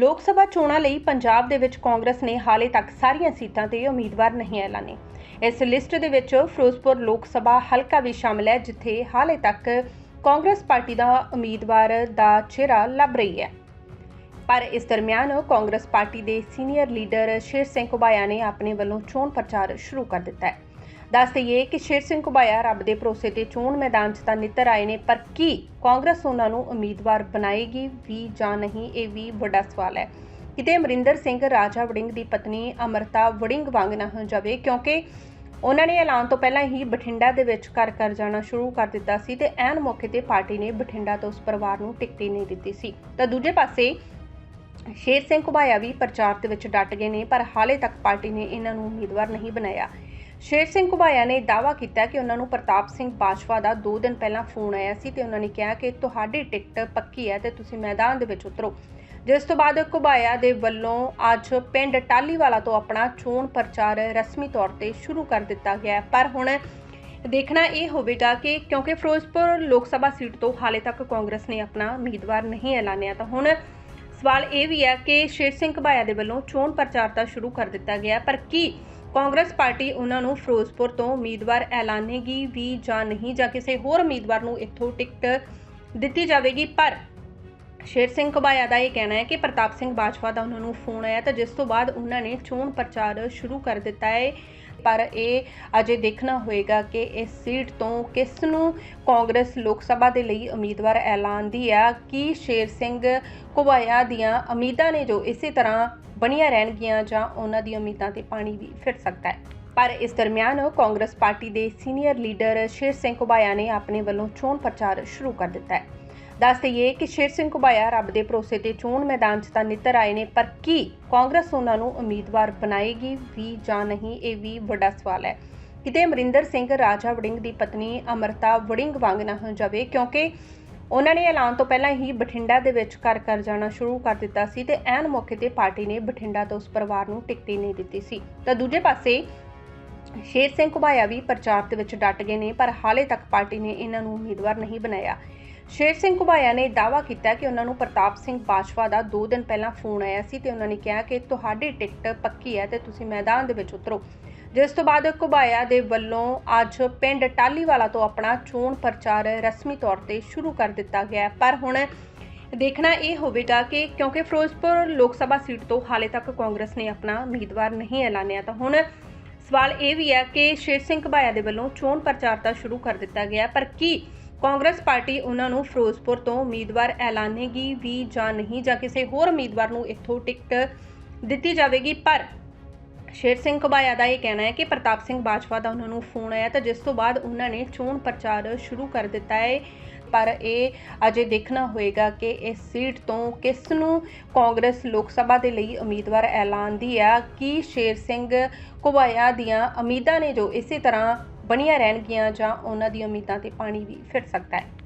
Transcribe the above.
ਲੋਕ ਸਭਾ ਚੋਣਾਂ ਲਈ ਪੰਜਾਬ ਦੇ ਵਿੱਚ ਕਾਂਗਰਸ ਨੇ ਹਾਲੇ ਤੱਕ ਸਾਰੀਆਂ ਸੀਟਾਂ ਤੇ ਉਮੀਦਵਾਰ ਨਹੀਂ ਐਲਾਨੇ। ਇਸ ਲਿਸਟ ਦੇ ਵਿੱਚ ਫਿਰੋਜ਼ਪੁਰ ਲੋਕ ਸਭਾ ਹਲਕਾ ਵੀ ਸ਼ਾਮਲ ਹੈ, ਜਿੱਥੇ ਹਾਲੇ ਤੱਕ ਕਾਂਗਰਸ ਪਾਰਟੀ ਦਾ ਉਮੀਦਵਾਰ ਦਾ ਚਿਹਰਾ ਲੱਭ ਰਹੀ ਹੈ। ਪਰ ਇਸ ਦਰਮਿਆਨ ਕਾਂਗਰਸ ਪਾਰਟੀ ਦੇ ਸੀਨੀਅਰ ਲੀਡਰ ਸ਼ੇਰ ਸਿੰਘ ਘੁਬਾਇਆ ਨੇ ਆਪਣੇ ਵੱਲੋਂ ਚੋਣ ਪ੍ਰਚਾਰ ਸ਼ੁਰੂ ਕਰ ਦਿੱਤਾ ਹੈ। ਦੱਸ ਦਈਏ ਕਿ ਸ਼ੇਰ ਸਿੰਘ ਘੁਬਾਇਆ ਰੱਬ ਦੇ ਭਰੋਸੇ ਤੇ ਚੋਣ ਮੈਦਾਨ 'ਚ ਤਾਂ ਨਿੱਤਰ ਆਏ ਨੇ, ਪਰ ਕੀ ਕਾਂਗਰਸ ਉਹਨਾਂ ਨੂੰ ਉਮੀਦਵਾਰ ਬਣਾਏਗੀ ਵੀ ਜਾਂ ਨਹੀਂ, ਇਹ ਵੀ ਵੱਡਾ ਸਵਾਲ ਹੈ। ਕਿਤੇ ਅਮਰਿੰਦਰ ਸਿੰਘ, ਰਾਜਾ ਵੜਿੰਗ ਦੀ ਪਤਨੀ ਅਮਰਤਾ ਵੜਿੰਗ ਵਾਂਗ ਨਾ ਹੋ ਜਾਵੇ, ਕਿਉਂਕਿ ਉਹਨਾਂ ਨੇ ਐਲਾਨ ਤੋਂ ਪਹਿਲਾਂ ਹੀ ਬਠਿੰਡਾ ਦੇ ਵਿੱਚ ਘਰ ਘਰ ਜਾਣਾ ਸ਼ੁਰੂ ਕਰ ਦਿੱਤਾ ਸੀ ਤੇ ਐਨ ਮੌਕੇ ਤੇ ਪਾਰਟੀ ਨੇ ਬਠਿੰਡਾ ਤੋਂ ਉਸ ਪਰਿਵਾਰ ਨੂੰ ਟਿਕਟ ਹੀ ਨਹੀਂ ਦਿੱਤੀ ਸੀ। ਤਾਂ ਦੂਜੇ ਪਾਸੇ ਸ਼ੇਰ ਸਿੰਘ ਘੁਬਾਇਆ ਵੀ ਪ੍ਰਚਾਰ ਦੇ ਵਿੱਚ ਡਟ ਗਏ ਨੇ, ਪਰ ਹਾਲੇ ਤੱਕ ਪਾਰਟੀ ਨੇ ਇਹਨਾਂ ਨੂੰ ਉਮੀਦਵਾਰ ਨਹੀਂ ਬਣਾਇਆ। ਸ਼ੇਰ ਸਿੰਘ ਘੁਬਾਇਆ ਨੇ ਦਾਅਵਾ ਕੀਤਾ ਕਿ ਉਹਨਾਂ ਨੂੰ ਪ੍ਰਤਾਪ ਸਿੰਘ ਬਾਜਵਾ ਦਾ 2 ਦਿਨ ਪਹਿਲਾਂ ਫੋਨ ਆਇਆ ਸੀ ਤੇ ਉਹਨਾਂ ਨੇ ਕਿਹਾ ਕਿ ਤੁਹਾਡੀ ਟਿਕਟ ਪੱਕੀ ਹੈ ਤੇ ਤੁਸੀਂ ਮੈਦਾਨ ਦੇ ਵਿੱਚ ਉਤਰੋ। ਜਿਸ ਤੋਂ ਬਾਅਦ ਘੁਬਾਇਆ ਦੇ ਵੱਲੋਂ ਅੱਜ ਪਿੰਡ ਟਾਲੀਵਾਲਾ ਤੋਂ ਆਪਣਾ ਚੋਣ ਪ੍ਰਚਾਰ ਰਸਮੀ ਤੌਰ ਤੇ ਸ਼ੁਰੂ ਕਰ ਦਿੱਤਾ ਗਿਆ ਪਰ ਹੁਣ ਦੇਖਣਾ ਇਹ ਹੋਵੇਗਾ ਕਿ ਕਿਉਂਕਿ ਫਿਰੋਜ਼ਪੁਰ ਲੋਕ ਸਭਾ ਸੀਟ ਤੋਂ ਹਾਲੇ ਤੱਕ ਕਾਂਗਰਸ ਨੇ ਆਪਣਾ ਉਮੀਦਵਾਰ ਨਹੀਂ ਐਲਾਨਿਆ, ਤਾਂ ਹੁਣ ਸਵਾਲ ਇਹ ਵੀ ਹੈ ਕਿ ਸ਼ੇਰ ਸਿੰਘ ਘੁਬਾਇਆ ਦੇ ਵੱਲੋਂ ਚੋਣ ਪ੍ਰਚਾਰ ਤਾਂ ਸ਼ੁਰੂ ਕਰ ਦਿੱਤਾ ਗਿਆ, ਪਰ ਕੀ ਕਾਂਗਰਸ ਪਾਰਟੀ ਉਹਨਾਂ ਨੂੰ ਫਿਰੋਜ਼ਪੁਰ ਤੋਂ ਉਮੀਦਵਾਰ ਐਲਾਨੇਗੀ ਵੀ ਜਾਂ ਨਹੀਂ ਜਾਂ ਕਿਸੇ ਹੋਰ ਉਮੀਦਵਾਰ ਨੂੰ ਇੱਥੋਂ ਟਿਕਟ ਦਿੱਤੀ ਜਾਵੇਗੀ। ਪਰ ਸ਼ੇਰ ਸਿੰਘ ਘਬਾਇਆ ਦਾ ਇਹ ਕਹਿਣਾ ਹੈ ਕਿ ਪ੍ਰਤਾਪ ਸਿੰਘ ਬਾਜਵਾ ਦਾ ਉਹਨਾਂ ਨੂੰ ਫੋਨ ਆਇਆ ਤਾਂ ਜਿਸ ਤੋਂ ਬਾਅਦ ਉਹਨਾਂ ਨੇ ਚੋਣ ਪ੍ਰਚਾਰ ਸ਼ੁਰੂ ਕਰ ਦਿੱਤਾ ਹੈ। ਪਰ ਇਹ ਅਜੇ ਦੇਖਣਾ ਹੋਏਗਾ ਕਿ ਇਸ ਸੀਟ ਤੋਂ ਕਿਸ ਨੂੰ ਕਾਂਗਰਸ ਲੋਕ ਸਭਾ ਦੇ ਲਈ ਉਮੀਦਵਾਰ ਐਲਾਨਦੀ ਆ, ਕੀ ਸ਼ੇਰ ਸਿੰਘ ਘੁਬਾਇਆ ਦੀਆਂ ਉਮੀਦਾਂ ਨੇ ਜੋ ਇਸੇ ਤਰ੍ਹਾਂ ਬਣੀਆਂ ਰਹਿਣਗੀਆਂ ਜਾਂ ਉਹਨਾਂ ਦੀਆਂ ਉਮੀਦਾਂ ਤੇ ਪਾਣੀ ਵੀ ਫਿਰ ਸਕਦਾ ਹੈ। ਪਰ ਇਸ ਦਰਮਿਆਨ ਕਾਂਗਰਸ ਪਾਰਟੀ ਦੇ ਸੀਨੀਅਰ ਲੀਡਰ ਸ਼ੇਰ ਸਿੰਘ ਘੁਬਾਇਆ ਨੇ ਆਪਣੇ ਵੱਲੋਂ ਚੋਣ ਪ੍ਰਚਾਰ ਸ਼ੁਰੂ ਕਰ ਦਿੱਤਾ ਹੈ। ਦੱਸ ਦਈਏ ਕਿ ਸ਼ੇਰ ਸਿੰਘ ਘੁਬਾਇਆ ਰੱਬ ਦੇ ਭਰੋਸੇ ਤੇ ਚੋਣ ਮੈਦਾਨ 'ਚ ਤਾਂ ਨਿੱਤਰ ਆਏ ਨੇ, ਪਰ ਕੀ ਕਾਂਗਰਸ ਉਹਨਾਂ ਨੂੰ ਉਮੀਦਵਾਰ ਬਣਾਏਗੀ ਵੀ ਜਾਂ ਨਹੀਂ, ਇਹ ਵੀ ਵੱਡਾ ਸਵਾਲ ਹੈ। ਕਿਤੇ ਅਮਰਿੰਦਰ ਸਿੰਘ, ਰਾਜਾ ਵੜਿੰਗ ਦੀ ਪਤਨੀ ਅਮਰਤਾ ਵੜਿੰਗ ਵਾਂਗ ਨਾ ਹੋ ਜਾਵੇ, ਕਿਉਂਕਿ ਉਹਨਾਂ ਨੇ ਐਲਾਨ ਤੋਂ ਪਹਿਲਾਂ ਹੀ ਬਠਿੰਡਾ ਦੇ ਵਿੱਚ ਘਰ ਘਰ ਜਾਣਾ ਸ਼ੁਰੂ ਕਰ ਦਿੱਤਾ ਸੀ ਤੇ ਐਨ ਮੌਕੇ ਤੇ ਪਾਰਟੀ ਨੇ ਬਠਿੰਡਾ ਤੋਂ ਉਸ ਪਰਿਵਾਰ ਨੂੰ ਟਿਕਟ ਹੀ ਨਹੀਂ ਦਿੱਤੀ ਸੀ। ਤਾਂ ਦੂਜੇ ਪਾਸੇ ਸ਼ੇਰ ਸਿੰਘ ਘੁਬਾਇਆ ਵੀ ਪ੍ਰਚਾਰ ਦੇ ਵਿੱਚ ਡਟ ਗਏ ਨੇ, ਪਰ ਹਾਲੇ ਤੱਕ ਪਾਰਟੀ ਨੇ ਇਹਨਾਂ ਨੂੰ ਉਮੀਦਵਾਰ ਨਹੀਂ ਬਣਾਇਆ। ਸ਼ੇਰ ਸਿੰਘ ਘੁਬਾਇਆ ਨੇ ਦਾਅਵਾ ਕੀਤਾ ਕਿ ਉਹਨਾਂ ਨੂੰ ਪ੍ਰਤਾਪ ਸਿੰਘ ਬਾਜਵਾ ਦਾ 2 ਦਿਨ ਪਹਿਲਾਂ ਫੋਨ ਆਇਆ ਸੀ ਤੇ ਉਹਨਾਂ ਨੇ ਕਿਹਾ ਕਿ ਤੁਹਾਡੀ ਟਿਕਟ ਪੱਕੀ ਹੈ ਤੇ ਤੁਸੀਂ ਮੈਦਾਨ ਦੇ ਵਿੱਚ ਉਤਰੋ। ਜਿਸ ਤੋਂ ਬਾਅਦ ਘੁਬਾਇਆ ਦੇ ਵੱਲੋਂ ਅੱਜ ਪਿੰਡ ਟਾਲੀਵਾਲਾ ਤੋਂ ਆਪਣਾ ਚੋਣ ਪ੍ਰਚਾਰ ਰਸਮੀ ਤੌਰ ਤੇ ਸ਼ੁਰੂ ਕਰ ਦਿੱਤਾ ਗਿਆ ਪਰ ਹੁਣ ਦੇਖਣਾ ਇਹ ਹੋਵੇਗਾ ਕਿ ਕਿਉਂਕਿ ਫਿਰੋਜ਼ਪੁਰ ਲੋਕ ਸਭਾ ਸੀਟ ਤੋਂ ਹਾਲੇ ਤੱਕ ਕਾਂਗਰਸ ਨੇ ਆਪਣਾ ਉਮੀਦਵਾਰ ਨਹੀਂ ਐਲਾਨਿਆ, ਤਾਂ ਹੁਣ ਸਵਾਲ ਇਹ ਵੀ ਹੈ ਕਿ ਸ਼ੇਰ ਸਿੰਘ ਘੁਬਾਇਆ ਦੇ ਵੱਲੋਂ ਚੋਣ ਪ੍ਰਚਾਰ ਤਾਂ ਸ਼ੁਰੂ ਕਰ ਦਿੱਤਾ ਗਿਆ ਪਰ ਕੀ ਕਾਂਗਰਸ ਪਾਰਟੀ ਉਹਨਾਂ ਨੂੰ ਫਿਰੋਜ਼ਪੁਰ ਤੋਂ ਉਮੀਦਵਾਰ ਐਲਾਨੇਗੀ ਵੀ ਜਾਂ ਨਹੀਂ ਜਾਂ ਕਿਸੇ ਹੋਰ ਉਮੀਦਵਾਰ ਨੂੰ ਇੱਥੋਂ ਟਿਕਟ ਦਿੱਤੀ ਜਾਵੇਗੀ। ਪਰ ਸ਼ੇਰ ਸਿੰਘ ਘੁਬਾਇਆ ਦਾ ਇਹ ਕਹਿਣਾ ਹੈ ਕਿ ਪ੍ਰਤਾਪ ਸਿੰਘ ਬਾਜਵਾ ਦਾ ਉਹਨਾਂ ਨੂੰ ਫੋਨ ਆਇਆ ਤਾਂ ਜਿਸ ਤੋਂ ਬਾਅਦ ਉਹਨਾਂ ਨੇ ਚੋਣ ਪ੍ਰਚਾਰ ਸ਼ੁਰੂ ਕਰ ਦਿੱਤਾ ਹੈ। ਪਰ ਇਹ ਅਜੇ ਦੇਖਣਾ ਹੋਏਗਾ ਕਿ ਇਸ ਸੀਟ ਤੋਂ ਕਿਸ ਨੂੰ ਕਾਂਗਰਸ ਲੋਕ ਸਭਾ ਦੇ ਲਈ ਉਮੀਦਵਾਰ ਐਲਾਨਦੀ ਆ। ਕੀ ਸ਼ੇਰ ਸਿੰਘ ਘੁਬਾਇਆ ਦੀਆਂ ਉਮੀਦਾਂ ਨੇ ਜੋ ਇਸੇ ਤਰ੍ਹਾਂ ਬਣੀਆਂ ਰਹਿਣਗੀਆਂ ਜਾਂ ਉਹਨਾਂ ਦੀਆਂ ਉਮੀਦਾਂ ਤੇ ਪਾਣੀ ਵੀ ਫਿਰ ਸਕਦਾ ਹੈ।